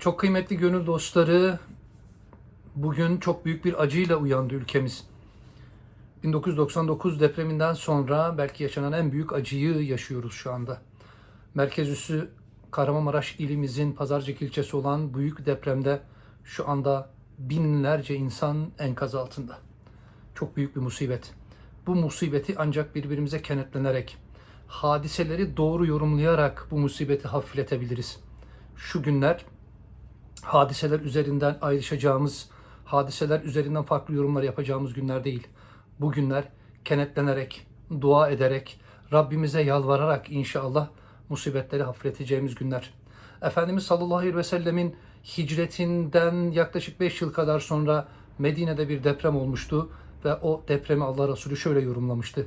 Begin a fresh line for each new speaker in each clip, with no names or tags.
Çok kıymetli gönül dostları, bugün çok büyük bir acıyla uyandı ülkemiz. 1999 depreminden sonra belki yaşanan en büyük acıyı yaşıyoruz şu anda. Merkez üssü Kahramanmaraş ilimizin Pazarcık ilçesi olan büyük depremde şu anda binlerce insan enkaz altında. Çok büyük bir musibet. Bu musibeti ancak birbirimize kenetlenerek, hadiseleri doğru yorumlayarak bu musibeti hafifletebiliriz. Şu günler hadiseler üzerinden ayrışacağımız, hadiseler üzerinden farklı yorumlar yapacağımız günler değil. Bu günler kenetlenerek, dua ederek, Rabbimize yalvararak inşallah musibetleri hafifleteceğimiz günler. Efendimiz sallallahu aleyhi ve sellemin hicretinden yaklaşık 5 yıl kadar sonra Medine'de bir deprem olmuştu ve o depremi Allah Resulü şöyle yorumlamıştı.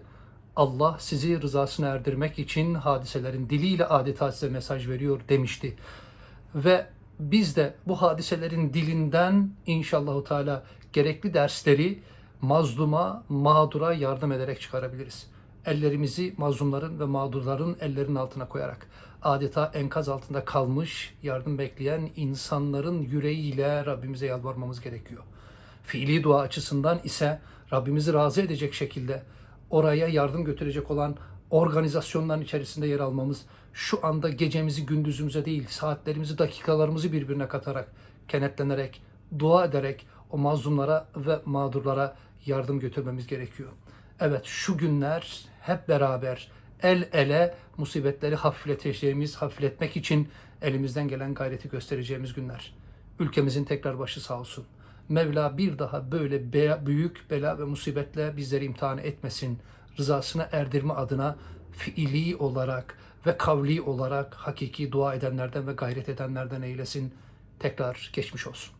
Allah sizi rızasına erdirmek için hadiselerin diliyle adeta size mesaj veriyor demişti. Ve biz de bu hadiselerin dilinden inşallahu teala gerekli dersleri mazluma, mağdura yardım ederek çıkarabiliriz. Ellerimizi mazlumların ve mağdurların ellerinin altına koyarak adeta enkaz altında kalmış, yardım bekleyen insanların yüreğiyle Rabbimize yalvarmamız gerekiyor. Fiili dua açısından ise Rabbimizi razı edecek şekilde oraya yardım götürecek olan organizasyonların içerisinde yer almamız, şu anda gecemizi gündüzümüze değil, saatlerimizi, dakikalarımızı birbirine katarak, kenetlenerek, dua ederek o mazlumlara ve mağdurlara yardım götürmemiz gerekiyor. Evet şu günler hep beraber el ele musibetleri hafifleteceğimiz, hafifletmek için elimizden gelen gayreti göstereceğimiz günler. Ülkemizin tekrar başı sağ olsun. Mevla bir daha böyle büyük bela ve musibetle bizleri imtihan etmesin. Rızasına erdirme adına fiili olarak ve kavli olarak hakiki dua edenlerden ve gayret edenlerden eylesin. Tekrar geçmiş olsun.